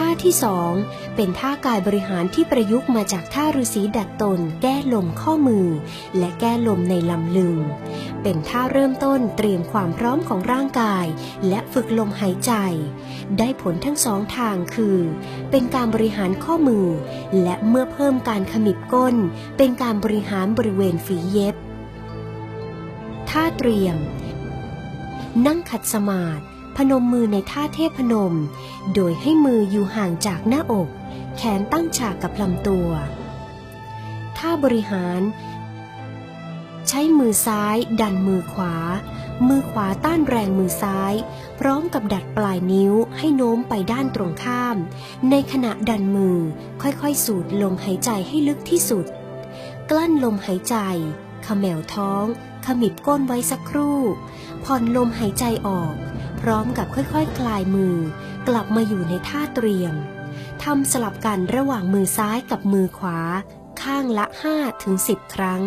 ท่าที่สองเป็นท่ากายบริหารที่ประยุกต์มาจากท่าฤาษีดัดตน แก้ลมข้อมือ และแก้ลมในลำลึง เป็นท่าเริ่มต้นเตรียมความพร้อมของร่างกาย และฝึกลมหายใจ ได้ผลทั้งสองทางคือ เป็นการบริหารข้อมือ และเมื่อเพิ่มการขมิบก้น เป็นการบริหารบริเวณฝีเย็บ ท่าเตรียม นั่งขัดสมาธิ พนมมือในท่าเทพพนม โดยให้มืออยู่ห่างจากหน้าอก แขนตั้งฉากกับลำตัว ท่าบริหาร ใช้มือซ้าย ดันมือขวา มือขวาต้านแรงมือซ้าย พร้อมกับดัดปลายนิ้วให้โน้มไปด้านตรงข้าม ในขณะดันมือค่อยๆ สูดลมหายใจให้ลึกที่สุด กลั้นลมหายใจขมวท้อง ขมิบก้นไว้สักครู่ ผ่อนลมหายใจออก ร้อมกับค่อยๆคคลายมือ กลับมาอยู่ในท่าเตรียมทำสลับกันระหว่างมือซ้ายกับมือขวา ข้างละ5-10 ครั้ง